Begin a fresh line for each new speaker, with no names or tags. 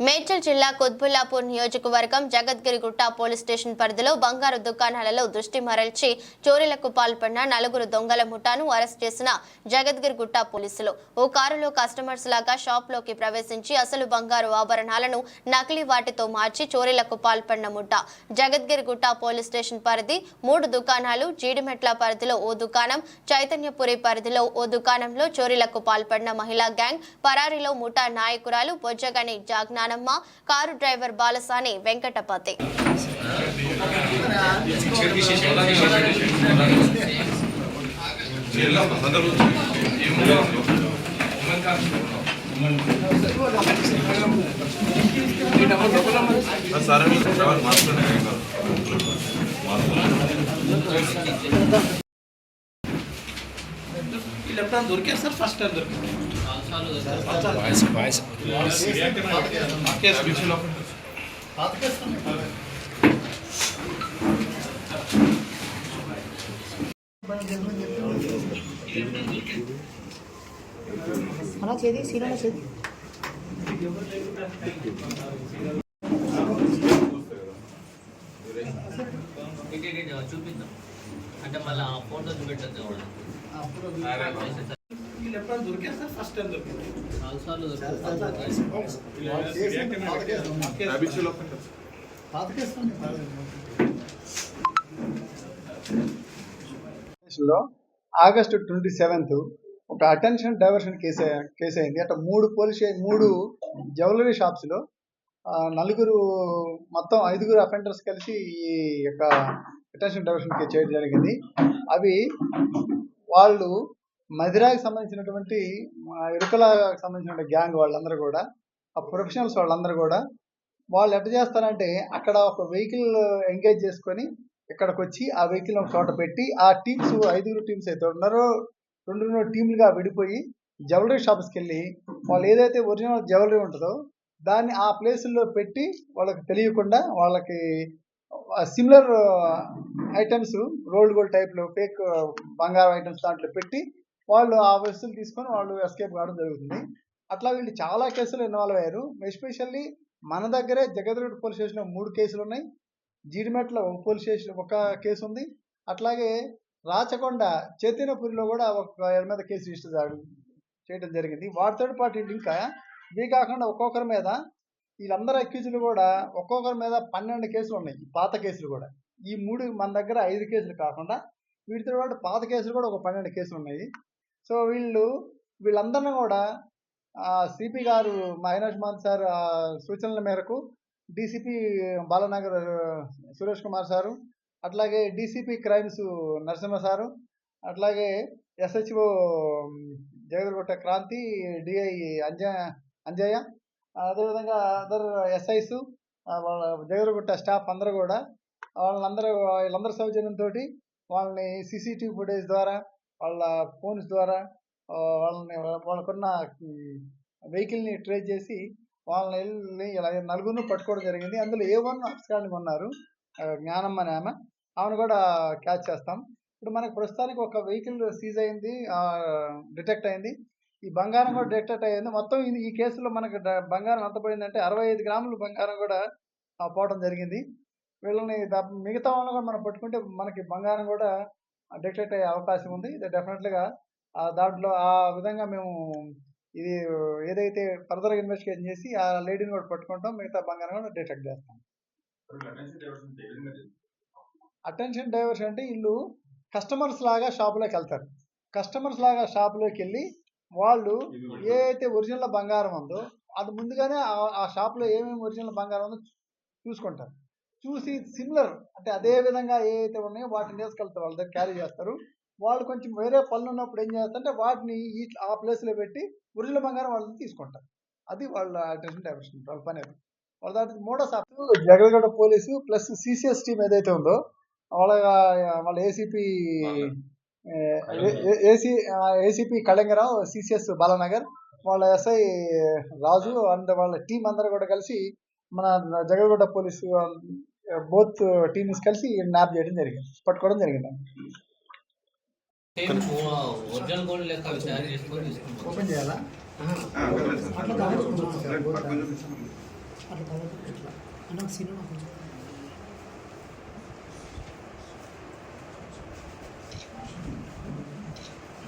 మేడ్చల్ జిల్లా కుత్బుల్లాపూర్ నియోజకవర్గం Jagadgirigutta police station పరిధిలో బంగారు దుకాణాలలో దృష్టి మరల్చి చోరీలకు పాల్పడిన నలుగురు దొంగల ముఠాను అరెస్ట్ చేసిన జగద్గిరిగుట్ట పోలీసులు. ఓ కారులో కస్టమర్స్ లాగా షాప్లోకి ప్రవేశించి అసలు బంగారు ఆభరణాలను నకిలీ వాటితో మార్చి చోరీలకు పాల్పడిన ముఠా. జగద్గిరిగుట్ట పోలీస్ స్టేషన్ పరిధి మూడు దుకాణాలు జీడిమెట్ల పరిధిలో ఓ దుకాణం చైతన్యపురి పరిధిలో ఓ దుకాణంలో చోరీలకు పాల్పడిన మహిళా గ్యాంగ్ పరారీలో ముఠా నాయకురాలు బొజ్జగని నానమ్మ car driver Balasani Venkatapathi.
Sir మీకు డ్రైవర్ మాట్లాడే
వీళ్ళు ఎప్పుడైనా దొరికారు సార్ ఫస్ట్ టైం దొరికారు కేసు విషయంలో
అలా చేది సీరియల్ చేది
చూపిద్దాం అంటే మళ్ళీ ఆ ఫోటో చూపెట్టద్దు
ఆగస్టు ట్వంటీ సెవెంత్ ఒక అటెన్షన్ డైవర్షన్ కేసు కేసు అయింది. అట్లా మూడు పోలీస్ మూడు జ్యువెలరీ షాప్స్లో నలుగురు మొత్తం ఐదుగురు అఫెండర్స్ కలిసి ఈ యొక్క అటెన్షన్ డైవర్షన్ కేసు చేయడం జరిగింది. అవి వాళ్ళు మదిరాకి సంబంధించినటువంటి ఇరుకలాకి సంబంధించిన గ్యాంగ్ వాళ్ళందరూ కూడా ఆ ప్రొఫెషనల్స్ వాళ్ళందరూ కూడా వాళ్ళు ఎట్లా చేస్తారంటే అక్కడ ఒక వెహికల్ ఎంగేజ్ చేసుకొని ఇక్కడికి వచ్చి ఆ వెహికల్ ఒక చోట పెట్టి ఆ టీమ్స్ ఐదుగురు టీమ్స్ అయితే ఉన్నారో రెండు రెండు టీంలుగా విడిపోయి జ్యువెలరీ షాప్స్కి వెళ్ళి వాళ్ళు ఏదైతే ఒరిజినల్ జ్యువెలరీ ఉంటుందో దాన్ని ఆ ప్లేసుల్లో పెట్టి వాళ్ళకి తెలియకుండా వాళ్ళకి సిమిలర్ ఐటమ్స్ రోల్డ్ గోల్డ్ టైప్లో ఫేక్ బంగారం ఐటమ్స్ దాంట్లో పెట్టి వాళ్ళు ఆ వస్తువులు తీసుకొని వాళ్ళు ఎస్కేప్ కావడం జరుగుతుంది. అట్లా వీళ్ళు చాలా కేసులు ఇన్వాల్వ్ అయ్యారు. ఎస్పెషల్లీ మన దగ్గరే జగద్రోడ్ పోలీస్ స్టేషన్లో మూడు కేసులు ఉన్నాయి. జీడిమెట్ల ఒక పోలీస్ స్టేషన్ ఒక కేసు ఉంది. అట్లాగే రాచకొండ చైతన్యపురిలో కూడా ఒక ఏళ్ళ మీద కేసు రిజిస్టర్ చేయడం జరిగింది. వాటితో పాటు ఇటు ఇంకా ఇవి కాకుండా ఒక్కొక్కరి మీద వీళ్ళందరూ అక్యూజులు కూడా ఒక్కొక్కరి మీద పన్నెండు కేసులు ఉన్నాయి. పాత కేసులు కూడా. ఈ మూడు మన దగ్గర ఐదు కేసులు కాకుండా వీటితో పాటు పాత కేసులు కూడా ఒక పన్నెండు కేసులు ఉన్నాయి. సో వీళ్ళు వీళ్ళందరినీ కూడా సిపి గారు మా అవినాష్ మాన్ సార్ సూచనల మేరకు డీసీపీ బాలనగర్ సురేష్ కుమార్ సారు అట్లాగే డీసీపీ క్రైమ్స్ నరసింహ సారు అట్లాగే ఎస్హెచ్ఓ జగదగుట్ట క్రాంతి డిఐ అంజ అంజయ్య అదేవిధంగా అదర్ ఎస్ఐస్ వాళ్ళ జగదగుట్ట స్టాఫ్ అందరూ కూడా వాళ్ళందరూ వీళ్ళందరి సౌజన్యంతో వాళ్ళని సీసీటీవీ ఫుటేజ్ ద్వారా వాళ్ళ ఫోన్స్ ద్వారా వాళ్ళని వాళ్ళకున్న వెహికల్ని ట్రేస్ చేసి వాళ్ళని వెళ్ళి ఇలా నలుగురిని పట్టుకోవడం జరిగింది. అందులో ఏ వన్ అప్స్కాండింగ్ ఉన్నారు జ్ఞానమ్మ అనే ఆమె. ఆమెను కూడా క్యాచ్ చేస్తాం. ఇప్పుడు మనకు ప్రస్తుతానికి ఒక వెహికల్ సీజ్ అయింది డిటెక్ట్ అయింది. ఈ బంగారం కూడా డిటెక్ట్ అయ్యింది. మొత్తం ఈ కేసులో మనకు డ- బంగారం ఎంత పోయిందంటే అరవై ఐదు గ్రాములు బంగారం కూడా పోవడం జరిగింది. వీళ్ళని మిగతా వాళ్ళని కూడా మనం పట్టుకుంటే మనకి బంగారం కూడా డిటెక్ట్ అయ్యే అవకాశం ఉంది. ఇది డెఫినెట్గా దాంట్లో ఆ విధంగా మేము ఇది ఏదైతే ఫర్దర్ ఇన్వెస్టిగేషన్ చేసి ఆ లేడీని కూడా పట్టుకుంటాం. మిగతా బంగారం కూడా డిటెక్ట్ చేస్తాం. అటెన్షన్ డైవర్షన్ అంటే వీళ్ళు కస్టమర్స్ లాగా షాపులోకి వెళ్తారు. కస్టమర్స్ లాగా షాపులోకి వెళ్ళి వాళ్ళు ఏ అయితే ఒరిజినల్ బంగారం ఉందో అది ముందుగానే ఆ- ఆ షాప్లో ఏమేమి ఒరిజినల్ బంగారం ఉందో చూసుకుంటారు. చూసి సిమిలర్ అంటే అదే విధంగా ఏ అయితే ఉన్నాయో వాటిని వేసుకెళ్తారు వాళ్ళ దగ్గర క్యారీ చేస్తారు. వాళ్ళు కొంచెం వేరే పనులు ఉన్నప్పుడు ఏం చేస్తారంటే వాటిని ఈ ఆ ప్లేస్లో పెట్టి ఒరిజినల్ బంగారం వాళ్ళని తీసుకుంటారు. అది వాళ్ళ అటెన్షన్ డైవర్షన్ వాళ్ళ పని అది. వాళ్ళ దాంట్లో మూడో సార్లు Jagalgada police plus CCS team ఏదైతే ఉందో వాళ్ళ వాళ్ళ ACP AC ACP Kalingarao CCS Balanagar వాళ్ళ ఎస్ఐ రాజు అండ్ వాళ్ళ టీం అందరూ కూడా కలిసి మన జగల్గొడ్డ పోలీసు బోత్ టీమ్స్ కలిసి న్యాప్ చేయడం జరిగింది. పట్టుకోవడం జరిగింది. ఓపెన్ చేయాలా?
పక్కన
అట్లా